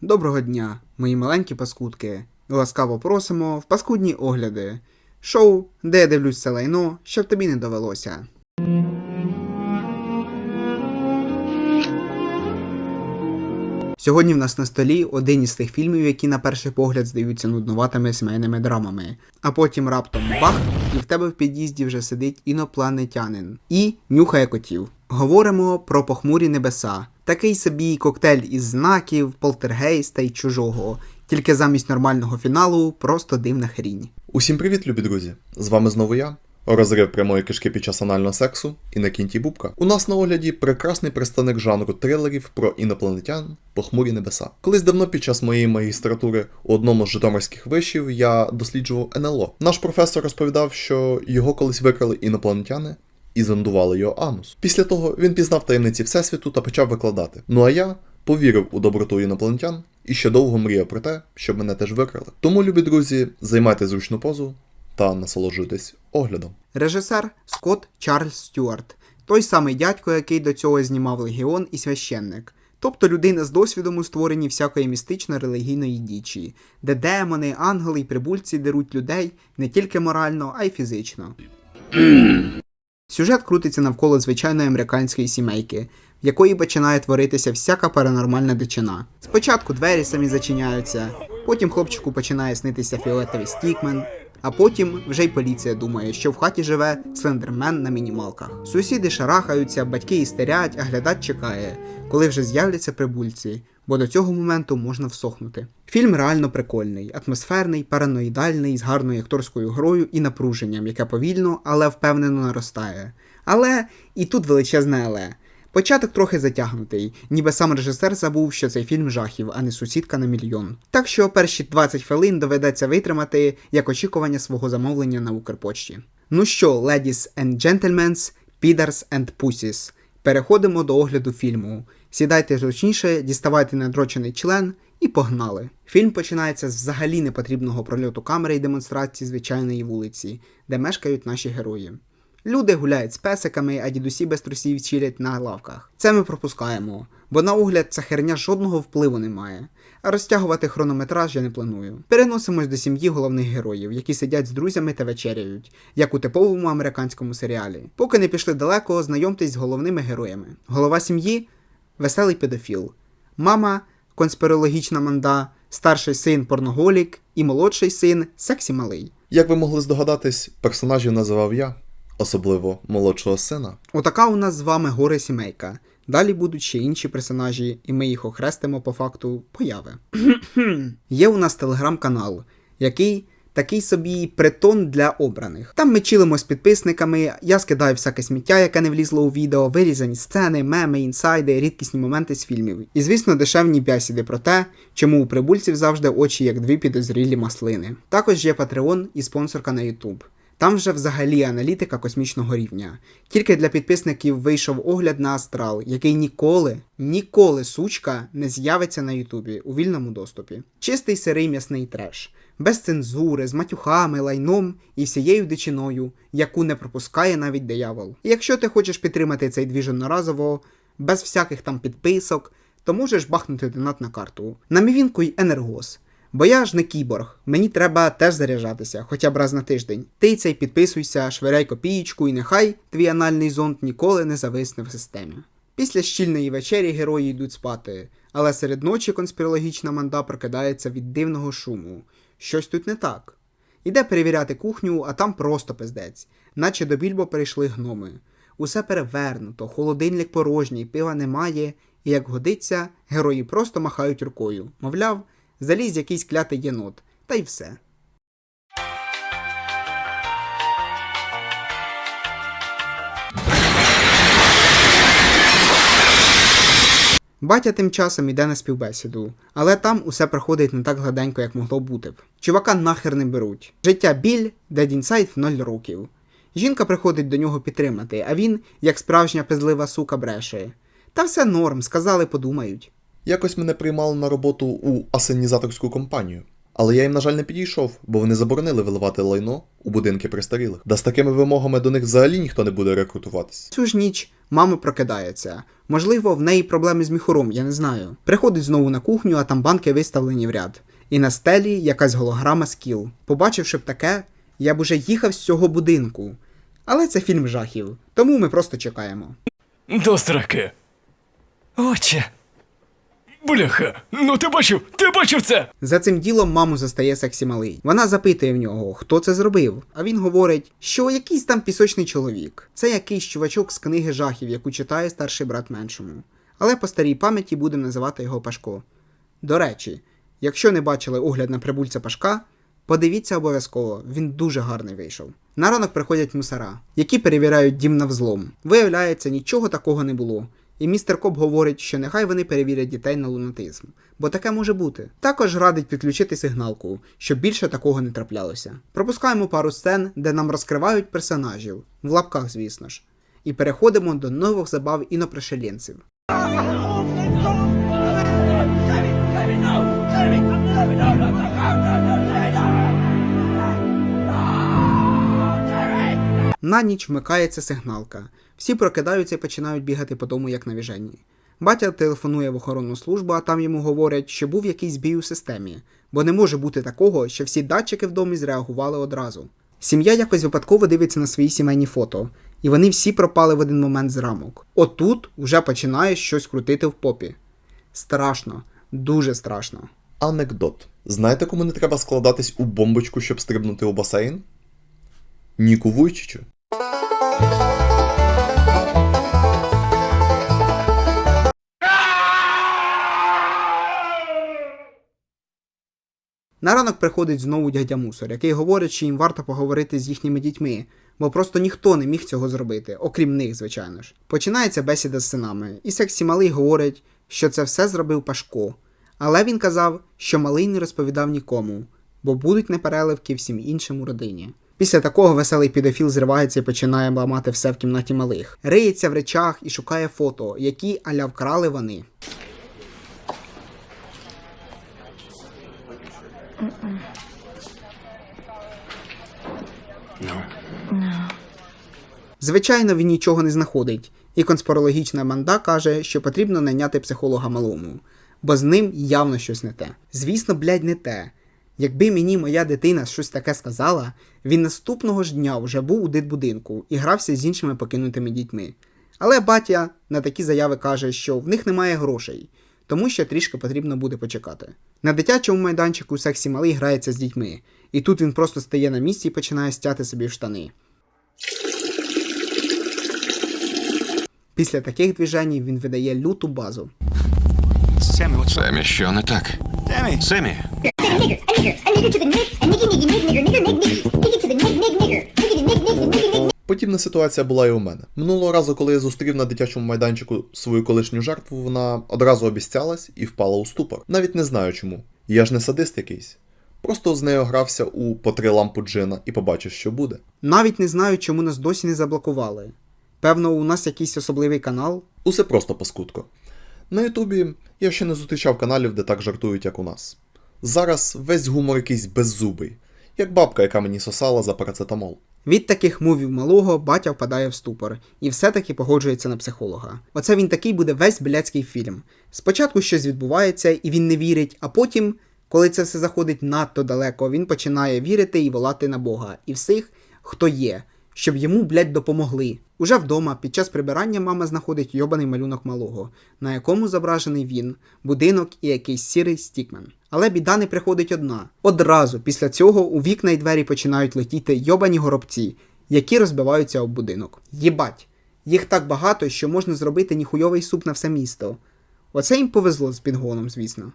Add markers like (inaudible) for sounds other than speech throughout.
Доброго дня, мої маленькі паскудки. Ласкаво просимо в паскудні огляди. Шоу, де я дивлюсь лайно, щоб тобі не довелося. Сьогодні в нас на столі один із тих фільмів, які на перший погляд здаються нуднуватими сімейними драмами. А потім раптом бах, і в тебе в під'їзді вже сидить інопланетянин і нюхає котів. Говоримо про похмурі небеса. Такий собі коктейль із знаків, полтергейста й чужого. Тільки замість нормального фіналу просто дивна хрінь. Усім привіт, любі друзі! З вами знову я, розрив прямої кишки під час анального сексу і на кінті Бубка. У нас на огляді прекрасний представник жанру трилерів про інопланетян похмурі небеса. Колись давно під час моєї магістратури у одному з житомирських вишів я досліджував НЛО. Наш професор розповідав, що його колись викрали інопланетяни. І зондували його анус. Після того він пізнав таємниці Всесвіту та почав викладати. Ну а я повірив у доброту інопланетян і ще довго мріяв про те, щоб мене теж викрали. Тому, любі друзі, займайте зручну позу та насолоджуйтесь оглядом. Режисер Скотт Чарльз Стюарт, той самий дядько, який до цього знімав Легіон і священник. Тобто людина з досвідом у створенні всякої містично-релігійної дічі, де демони, ангели й прибульці деруть людей не тільки морально, а й фізично. (clears throat) Сюжет крутиться навколо звичайної американської сімейки, в якої починає творитися всяка паранормальна дичина. Спочатку двері самі зачиняються, потім хлопчику починає снитися фіолетовий стікмен, а потім вже й поліція думає, що в хаті живе слендермен на мінімалках. Сусіди шарахаються, батьки істерять, а глядач чекає, коли вже з'являться прибульці, бо до цього моменту можна всохнути. Фільм реально прикольний, атмосферний, параноїдальний, з гарною акторською грою і напруженням, яке повільно, але впевнено наростає. Але і тут величезне але. Початок трохи затягнутий, ніби сам режисер забув, що цей фільм жахів, а не сусідка на мільйон. Так що перші 20 хвилин доведеться витримати як очікування свого замовлення на Укрпочті. Ну що, ladies and gentlemen, підарс and pussies, переходимо до огляду фільму. Сідайте зручніше, діставайте надрочений член і погнали. Фільм починається з взагалі непотрібного прольоту камери і демонстрації звичайної вулиці, де мешкають наші герої. Люди гуляють з песиками, а дідусі без трусів чилять на лавках. Це ми пропускаємо, бо на огляд ця херня жодного впливу не має. А розтягувати хронометраж я не планую. Переносимось до сім'ї головних героїв, які сидять з друзями та вечеряють, як у типовому американському серіалі. Поки не пішли далеко, знайомтесь з головними героями. Голова сім'ї веселий педофіл, мама конспірологічна манда, старший син порноголік і молодший син сексі малий. Як ви могли здогадатись, персонажів називав я, особливо молодшого сина. Отака у нас з вами горе сімейка. Далі будуть ще інші персонажі, і ми їх охрестимо по факту появи. (clears throat) Є у нас телеграм-канал, який такий собі притон для обраних. Там ми чилимо з підписниками, я скидаю всяке сміття, яке не влізло у відео, вирізані сцени, меми, інсайди, рідкісні моменти з фільмів. І звісно, дешевні бесіди про те, чому у прибульців завжди очі як дві підозрілі маслини. Також є Patreon і спонсорка на YouTube. Там вже взагалі аналітика космічного рівня. Тільки для підписників вийшов огляд на Астрал, який ніколи, ніколи сучка не з'явиться на Ютубі у вільному доступі. Чистий сирий м'ясний треш, без цензури, з матюхами, лайном і всією дичиною, яку не пропускає навіть диявол. І якщо ти хочеш підтримати цей двіж одноразово, без всяких там підписок, то можеш бахнути донат на карту. На мівінку й енергос. Бо я ж не кіборг, мені треба теж заряджатися, хоча б раз на тиждень. Ти цей підписуйся, швиряй копієчку і нехай твій анальний зонд ніколи не зависне в системі. Після щільної вечері герої йдуть спати, але серед ночі конспірологічна манда прокидається від дивного шуму. Щось тут не так. Іде перевіряти кухню, а там просто пиздець, наче до більбо перейшли гноми. Усе перевернуто, холодильник порожній, пива немає, і як годиться, герої просто махають рукою. Мовляв, заліз якийсь клятий єнот, та й все. Батя тим часом іде на співбесіду, але там усе проходить не так гладенько, як могло бути б. Чувака нахер не беруть. Життя біль, дед інсайт в 0 років. Жінка приходить до нього підтримати, а він, як справжня пизлива сука, бреше. Та все норм, сказали, подумають. Якось мене приймали на роботу у асенізаторську компанію. Але я їм, на жаль, не підійшов, бо вони заборонили виливати лайно у будинки престарілих. Да з такими вимогами до них взагалі ніхто не буде рекрутуватись. Цю ж ніч мама прокидається. Можливо, в неї проблеми з міхуром, я не знаю. Приходить знову на кухню, а там банки виставлені в ряд. І на стелі якась голограма з кіл. Побачивши б таке, я б уже їхав з цього будинку. Але це фільм жахів, тому ми просто чекаємо. До сраки. Отче. Бляха, ну ти бачив, ти бачив це? За цим ділом маму застає сексі малий. Вона запитує в нього, хто це зробив. А він говорить, що якийсь там пісочний чоловік. Це якийсь чувачок з книги жахів, яку читає старший брат меншому. Але по старій пам'яті будемо називати його Пашко. До речі, якщо не бачили огляд на прибульця Пашка, подивіться обов'язково, він дуже гарний вийшов. На ранок приходять мусора, які перевіряють дім на взлом. Виявляється, нічого такого не було. І містер Коб говорить, що нехай вони перевірять дітей на лунатизм, бо таке може бути. Також радить підключити сигналку, щоб більше такого не траплялося. Пропускаємо пару сцен, де нам розкривають персонажів, в лапках, звісно ж, і переходимо до нових забав інопришелінців. На ніч вмикається сигналка. Всі прокидаються і починають бігати по дому, як навіжені. Батя телефонує в охоронну службу, а там йому говорять, що був якийсь збій у системі, бо не може бути такого, що всі датчики в домі зреагували одразу. Сім'я якось випадково дивиться на свої сімейні фото, і вони всі пропали в один момент з рамок. Отут вже починає щось крутити в попі. Страшно, дуже страшно. Анекдот. Знаєте, кому не треба складатись у бомбочку, щоб стрибнути у басейн? Ніку Вуйчичу. На ранок приходить знову дядя Мусор, який говорить, що їм варто поговорити з їхніми дітьми, бо просто ніхто не міг цього зробити, окрім них, звичайно ж. Починається бесіда з синами, і сексі малий говорить, що це все зробив Пашко. Але він казав, що малий не розповідав нікому, бо будуть непереливки всім іншим у родині. Після такого веселий підофіл зривається і починає ламати все в кімнаті малих. Риється в речах і шукає фото, які аля вкрали вони. Звичайно, він нічого не знаходить, і конспірологічна манда каже, що потрібно найняти психолога малому, бо з ним явно щось не те. Звісно, блядь, не те. Якби мені моя дитина щось таке сказала, він наступного ж дня вже був у дитбудинку і грався з іншими покинутими дітьми. Але батя на такі заяви каже, що в них немає грошей, тому що трішки потрібно буде почекати. На дитячому майданчику сексі малий грається з дітьми, і тут він просто стає на місці і починає стяти собі в штани. Після таких движень він видає люту базу. Семі, що не так? Семі, nigger, a nigger, a nigger to the nig, a niggy niggy nig nigger, nigger nig niggy, niggy to the nig nig nigger, niggy to nig nig niggy nig Подібна ситуація була і у мене. Минулого разу, коли я зустрів на дитячому майданчику свою колишню жертву, вона одразу обіцялась і впала у ступор. Навіть не знаю чому. Я ж не садист якийсь. Просто з нею грався у по три лампу джина і побачив, що буде. Навіть не знаю, чому нас досі не заблокували. Певно, у нас якийсь особливий канал. Усе просто паскудко. На Ютубі я ще не зустрічав каналів, де так жартують, як у нас. Зараз весь гумор якийсь беззубий, як бабка, яка мені сосала за парацетамол. Від таких мувів малого батя впадає в ступор і все-таки погоджується на психолога. Оце він такий буде весь блядський фільм. Спочатку щось відбувається, і він не вірить, а потім, коли це все заходить надто далеко, він починає вірити і волати на Бога і всіх, хто є, щоб йому, блядь, допомогли. Уже вдома, під час прибирання мама знаходить йобаний малюнок малого, на якому зображений він, будинок і якийсь сірий стікмен. Але біда не приходить одна. Одразу після цього у вікна й двері починають летіти йобані горобці, які розбиваються об будинок. Єбать, їх так багато, що можна зробити ніхуйовий суп на все місто. Оце їм повезло з підгоном, звісно.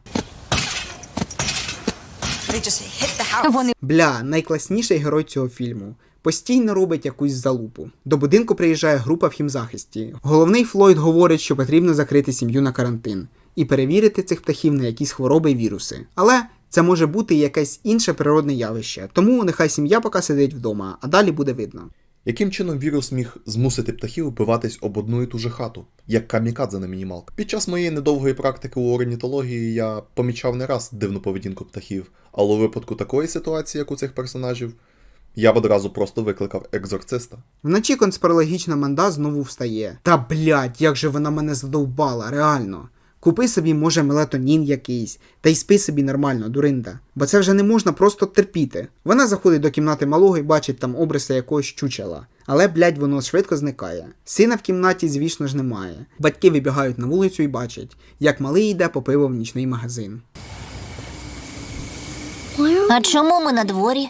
Вони Бля, найкласніший герой цього фільму. Постійно робить якусь залупу. До будинку приїжджає група в хімзахисті. Головний Флойд говорить, що потрібно закрити сім'ю на карантин і перевірити цих птахів на якісь хвороби і віруси. Але це може бути якесь інше природне явище, тому нехай сім'я поки сидить вдома, а далі буде видно. Яким чином вірус міг змусити птахів вбиватись об одну і ту же хату, як камікадзе на мінімалках? Під час моєї недовгої практики у орнітології я помічав не раз дивну поведінку птахів, але у випадку такої ситуації, як у цих персонажів, я б одразу просто викликав екзорциста. Вночі конспірологічна манда знову встає. Та блядь, як же вона мене задовбала, реально. Купи собі, може, мелатонін якийсь, та й спи собі нормально, дуринда. Бо це вже не можна просто терпіти. Вона заходить до кімнати малого і бачить там обриси якогось чучела. Але, блядь, воно швидко зникає. Сина в кімнаті, звісно ж, немає. Батьки вибігають на вулицю і бачать, як малий йде по пиво в нічний магазин. А чому ми на дворі?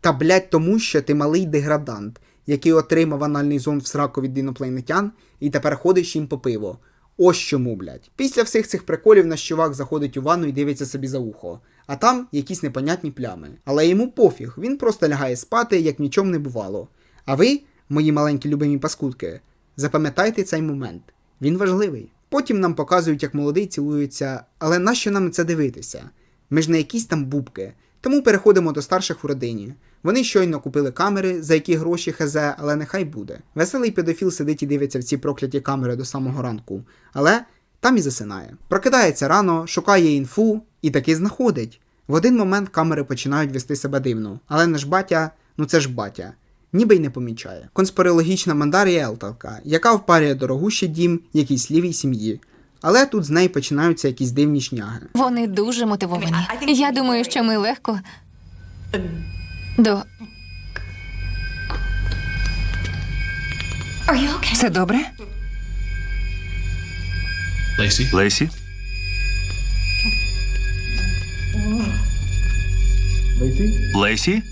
Та блядь, тому що ти малий деградант, який отримав анальний зонд в сраку від інопланетян і тепер ходиш їм по пиво. Ось чому, блядь. Після всіх цих приколів наш чувак заходить у ванну і дивиться собі за ухо. А там якісь непонятні плями. Але йому пофіг, він просто лягає спати, як нічого не бувало. А ви, мої маленькі любимі паскудки, запам'ятайте цей момент. Він важливий. Потім нам показують, як молодий цілується, але нащо нам це дивитися? Ми ж не якісь там бубки. Тому переходимо до старших у родині. Вони щойно купили камери, за які гроші хазе, але нехай буде. Веселий педофіл сидить і дивиться в ці прокляті камери до самого ранку, але там і засинає. Прокидається рано, шукає інфу і таки знаходить. В один момент камери починають вести себе дивно, але наш батя, ну це ж батя. Ніби й не помічає. Конспірологічна мандарія Елталка, яка впарює дорогущий дім якійсь лівій сім'ї. Але тут з неї починаються якісь дивні шняги. Вони дуже мотивовані. Я думаю, що ми легко до. Все добре? Лесі? Лесі?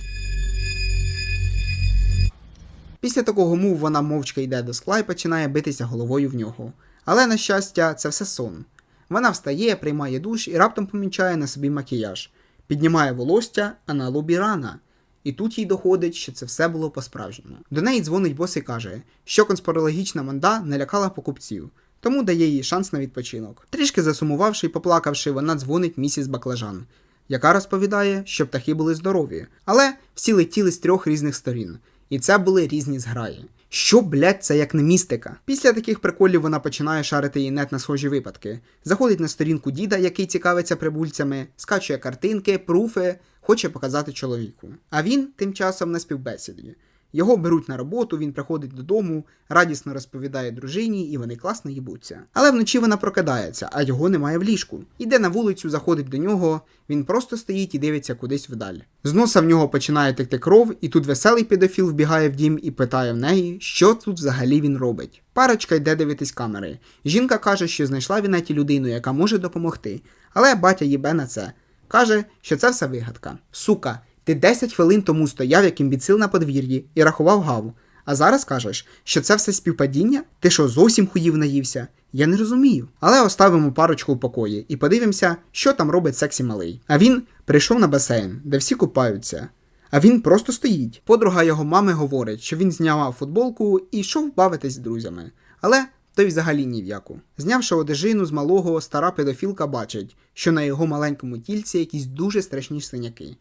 Після такого мув вона мовчки йде до скла і починає битися головою в нього. Але, на щастя, це все сон. Вона встає, приймає душ і раптом помічає на собі макіяж, піднімає волосся, а на лобі рана. І тут їй доходить, що це все було по-справжньому. До неї дзвонить бос і каже, що конспірологічна манда не лякала покупців, тому дає їй шанс на відпочинок. Трішки засумувавши і поплакавши, вона дзвонить місіс Баклажан, яка розповідає, що птахи були здорові, але всі летіли з трьох різних сторін. І це були різні зграї. Що, блядь, це як не містика? Після таких приколів вона починає шарити її нет на схожі випадки. Заходить на сторінку діда, який цікавиться прибульцями, скачує картинки, пруфи, хоче показати чоловіку. А він тим часом на співбесіді. Його беруть на роботу, він приходить додому, радісно розповідає дружині, і вони класно їбуться. Але вночі вона прокидається, а його немає в ліжку. Іде на вулицю, заходить до нього, він просто стоїть і дивиться кудись вдаль. З носа в нього починає текти кров, і тут веселий педофіл вбігає в дім і питає в неї, що тут взагалі він робить. Парочка йде дивитись камери. Жінка каже, що знайшла в інеті людину, яка може допомогти. Але батя їбе на це. Каже, що це все вигадка. Сука, ти 10 хвилин тому стояв як імбіцил на подвір'ї і рахував гаву. А зараз кажеш, що це все співпадіння? Ти що, зовсім хуїв наївся? Я не розумію. Але оставимо парочку в покої і подивимося, що там робить сексі малий. А він прийшов на басейн, де всі купаються. А він просто стоїть. Подруга його мами говорить, що він зняв футболку і йшов бавитись з друзями. Але той взагалі ні в яку. Знявши одежину з малого, стара педофілка бачить, що на його маленькому тільці якісь дуже страшні синяки.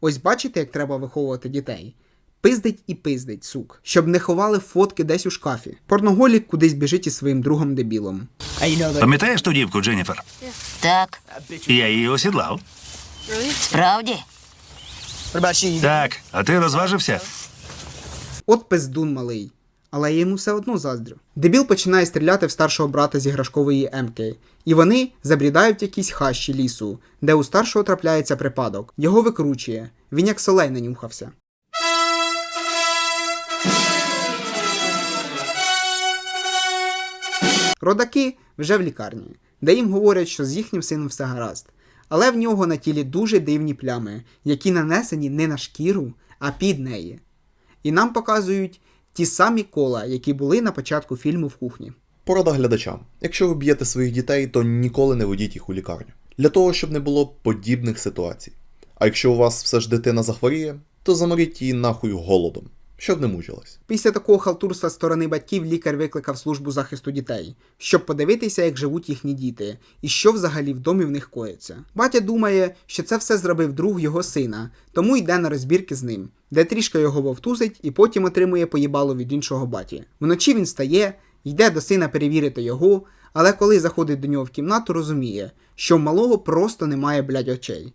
Ось бачите, як треба виховувати дітей. Пиздить і пиздить, сук, щоб не ховали фотки десь у шкафі. Порноголік кудись біжить із своїм другом дебілом. Пам'ятаєш ту дівку, Дженніфер? Так, Я її осідлав. справді. Так, а ти розважився? От пиздун малий. Але я йому все одно заздрю. Дебіл починає стріляти в старшого брата з іграшкової емки, і вони забрідають якісь хащі лісу, де у старшого трапляється припадок. Його викручує. Він як солей нанюхався. Родаки вже в лікарні, де їм говорять, що з їхнім сином все гаразд. Але в нього на тілі дуже дивні плями, які нанесені не на шкіру, а під неї. І нам показують ті самі кола, які були на початку фільму в кухні. Порада глядачам: якщо ви б'єте своїх дітей, то ніколи не водіть їх у лікарню. Для того, щоб не було подібних ситуацій. А якщо у вас все ж дитина захворіє, то заморіть її нахуй голодом, щоб не мучилась. Після такого халтурства з сторони батьків лікар викликав службу захисту дітей, щоб подивитися, як живуть їхні діти, і що взагалі в домі в них коїться. Батя думає, що це все зробив друг його сина, тому йде на розбірки з ним. Де трішки його вовтузить і потім отримує поїбало від іншого баті. Вночі він стає, йде до сина перевірити його, але коли заходить до нього в кімнату, розуміє, що малого просто немає блядь, очей.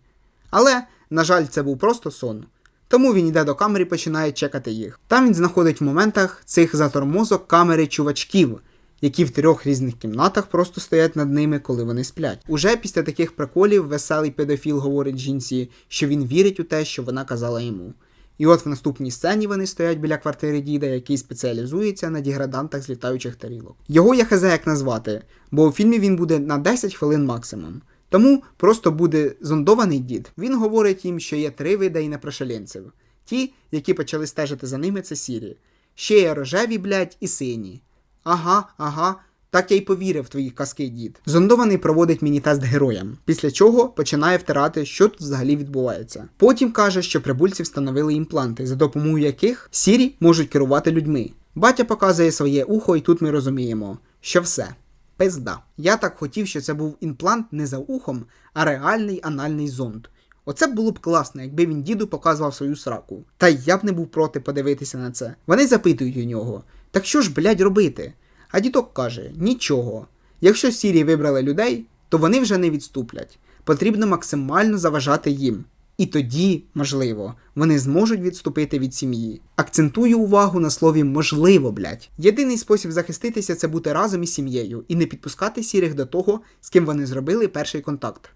Але, на жаль, це був просто сон. Тому він йде до камери і починає чекати їх. Там він знаходить в моментах цих затормозок камери чувачків, які в трьох різних кімнатах просто стоять над ними, коли вони сплять. Уже після таких приколів веселий педофіл говорить жінці, що він вірить у те, що вона казала йому. І от в наступній сцені вони стоять біля квартири діда, який спеціалізується на деградантах з літаючих тарілок. Його я хз як назвати, бо у фільмі він буде на 10 хвилин максимум. Тому просто буде зондований дід. Він говорить їм, що є три види інопрошеленців. Ті, які почали стежити за ними, це сірі. Ще є рожеві, блядь, і сині. Ага, ага. Так я й повірив твої казки, дід. Зондований проводить міні-тест героям, після чого починає втирати, що тут взагалі відбувається. Потім каже, що прибульці встановили імпланти, за допомогою яких сірі можуть керувати людьми. Батя показує своє ухо, і тут ми розуміємо, що все. Пизда. Я так хотів, що це був імплант не за ухом, а реальний анальний зонд. Оце було б класно, якби він діду показував свою сраку. Та я б не був проти подивитися на це. Вони запитують у нього: так що ж, блядь, робити? А дідок каже: нічого. Якщо сірі вибрали людей, то вони вже не відступлять. Потрібно максимально заважати їм. І тоді, можливо, вони зможуть відступити від сім'ї. Акцентую увагу на слові можливо, блядь. Єдиний спосіб захиститися це бути разом із сім'єю і не підпускати сірих до того, з ким вони зробили перший контакт.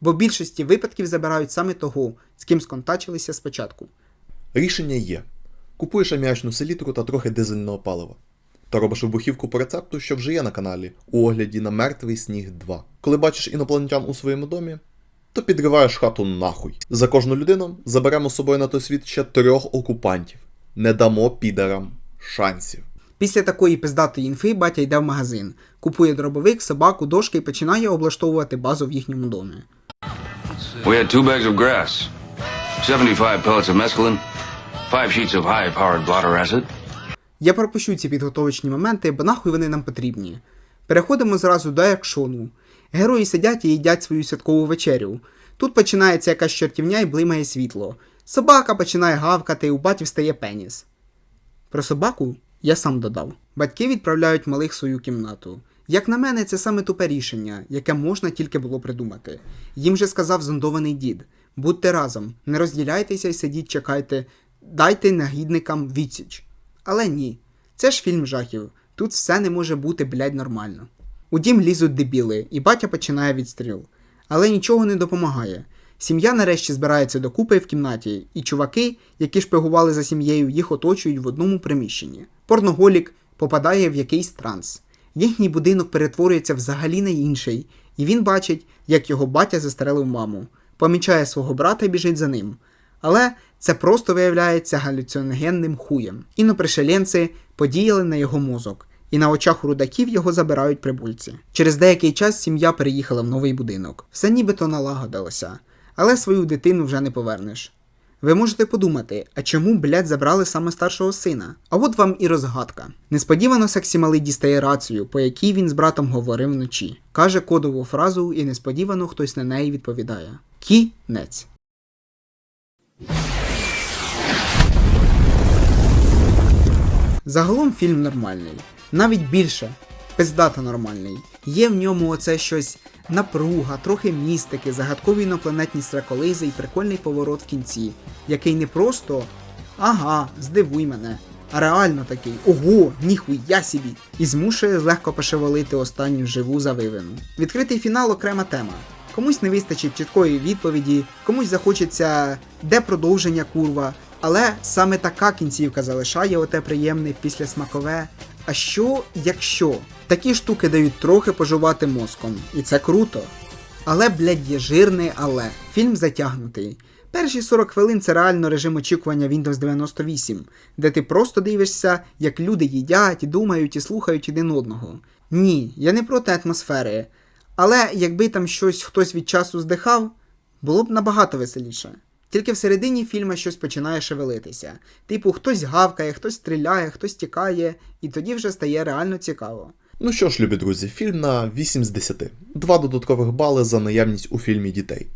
Бо в більшості випадків забирають саме того, з ким сконтачилися спочатку. Рішення є: купуєш аміачну селітру та трохи дизельного палива. Та робиш вибухівку по рецепту, що вже є на каналі, у огляді на мертвий сніг 2. Коли бачиш інопланетян у своєму домі, то підриваєш хату нахуй. За кожну людину заберемо з собою на той світ ще трьох окупантів. Не дамо підарам шансів. Після такої пиздатої інфи батя йде в магазин, купує дробовик, собаку, дошки і починає облаштовувати базу в їхньому домі. We had two bags of grass, 75 pellets of mescaline, five sheets of high-powered blotter acid, Я пропущу ці підготовочні моменти, бо нахуй вони нам потрібні. Переходимо зразу до екшону. Герої сидять і їдять свою святкову вечерю. Тут починається якась чортівня і блимає світло. Собака починає гавкати, і у баті встає пеніс. Про собаку я сам додав. Батьки відправляють малих в свою кімнату. Як на мене, це саме тупе рішення, яке можна тільки було придумати. Їм же сказав зондований дід: будьте разом, не розділяйтеся і сидіть, чекайте, дайте нагідникам відсіч. Але ні, це ж фільм жахів. Тут все не може бути, блядь, нормально. У дім лізуть дебіли, і батя починає відстріл. Але нічого не допомагає. Сім'я нарешті збирається докупи в кімнаті, і чуваки, які шпигували за сім'єю, їх оточують в одному приміщенні. Порноголік попадає в якийсь транс. Їхній будинок перетворюється взагалі на інший, і він бачить, як його батя застрелив маму, помічає свого брата і біжить за ним. Але це просто виявляється галюциногенним хуєм. Інопришеленці подіяли на його мозок, і на очах у рудаків його забирають прибульці. Через деякий час сім'я переїхала в новий будинок. Все нібито налагодилося, але свою дитину вже не повернеш. Ви можете подумати, а чому, блядь, забрали саме старшого сина? А от вам і розгадка. Несподівано Саксімалий дістає рацію, по якій він з братом говорив вночі. Каже кодову фразу, і несподівано хтось на неї відповідає: Кінець. Загалом фільм нормальний, навіть більше, пиздато нормальний. Є в ньому оце щось напруга, трохи містики, загадкові інопланетні сраколизи і прикольний поворот в кінці, який не просто ага, здивуй мене, а реально такий ого, ніхуя собі, і змушує легко пошевелити останню живу завивину. Відкритий фінал окрема тема. Комусь не вистачить чіткої відповіді, комусь захочеться де продовження курва, але саме така кінцівка залишає оте приємне післясмакове. А що, якщо такі штуки дають трохи пожувати мозком, і це круто. Але, блядь, є жирне але. Фільм затягнутий. Перші 40 хвилин це реально режим очікування Windows 98, де ти просто дивишся, як люди їдять, думають і слухають один одного. Ні, я не проти атмосфери. Але якби там щось хтось від часу здихав, було б набагато веселіше. Тільки всередині фільму щось починає шевелитися. Типу, хтось гавкає, хтось стріляє, хтось тікає, і тоді вже стає реально цікаво. Ну що ж, любі друзі, фільм на 8 з 10. Два додаткових бали за наявність у фільмі дітей.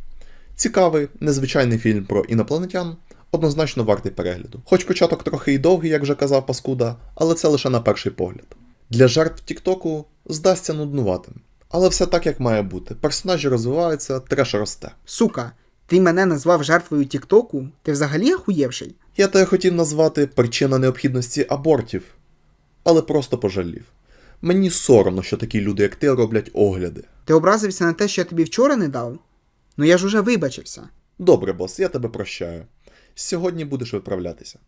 Цікавий, незвичайний фільм про інопланетян, Однозначно вартий перегляду. Хоч початок трохи і довгий, як вже казав Паскуда, але це лише на перший погляд. Для жертв Тіктоку здасться нуднуватим. Але все так, як має бути. Персонажі розвиваються, треш росте. Сука, ти мене назвав жертвою Тіктоку? Ти взагалі ахуєвший? Я тебе хотів назвати причина необхідності абортів, але просто пожалів. Мені соромно, що такі люди, як ти, роблять огляди. Ти образився на те, що я тобі вчора не дав? Ну я ж уже вибачився. Добре, бос, я тебе прощаю. Сьогодні будеш виправлятися.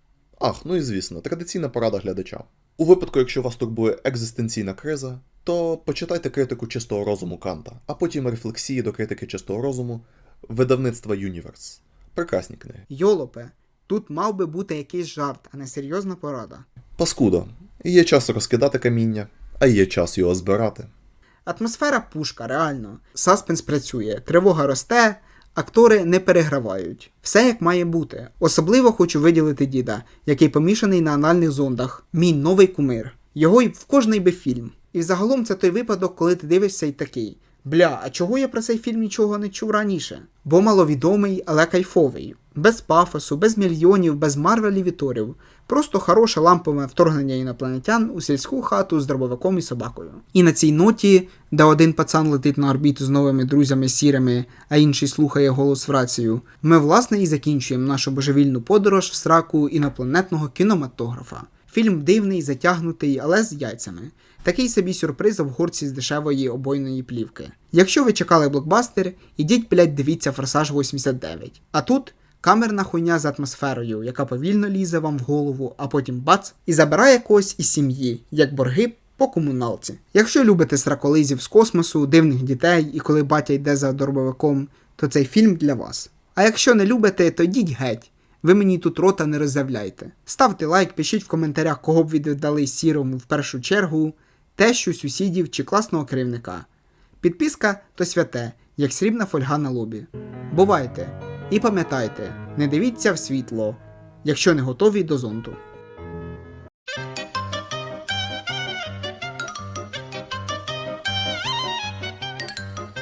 Ах, ну і звісно, традиційна порада глядачам. У випадку, якщо вас турбує екзистенційна криза, то почитайте критику чистого розуму Канта, а потім рефлексії до критики чистого розуму видавництва Юніверс. Прекрасні книги. Йолопе, тут мав би бути якийсь жарт, а не серйозна порада. Паскудо, є час розкидати каміння, а є час його збирати. Атмосфера пушка, реально. Саспенс працює, тривога росте, актори не перегравають. Все як має бути. Особливо хочу виділити діда, який помішаний на анальних зондах. Мій новий кумир. Його й в кожний би фільм. І взагалом це той випадок, коли ти дивишся і такий. Бля, а чого я про цей фільм нічого не чув раніше? Бо маловідомий, але кайфовий. Без пафосу, без мільйонів, без марвелів і торів. Просто хороше лампове вторгнення інопланетян у сільську хату з дробовиком і собакою. І на цій ноті, де один пацан летить на орбіту з новими друзями сірими, а інший слухає голос в рацію, ми власне і закінчуємо нашу божевільну подорож в сраку інопланетного кінематографа. Фільм дивний, затягнутий, але з яйцями. Такий собі сюрприз в горці з дешевої обойної плівки. Якщо ви чекали блокбастер, ідіть, блядь, дивіться Форсаж 89. А тут камерна хуйня з атмосферою, яка повільно лізе вам в голову, а потім бац, і забирає когось із сім'ї, як борги по комуналці. Якщо любите сраколизів з космосу, дивних дітей і коли батя йде за дробовиком, то цей фільм для вас. А якщо не любите, то йдіть геть. Ви мені тут рота не роззявляйте. Ставте лайк, пишіть в коментарях, кого б віддали сірому в першу чергу, тещу, сусідів чи класного керівника. Підписка то святе, як срібна фольга на лобі. Бувайте! І пам'ятайте, не дивіться в світло, якщо не готові до зонту.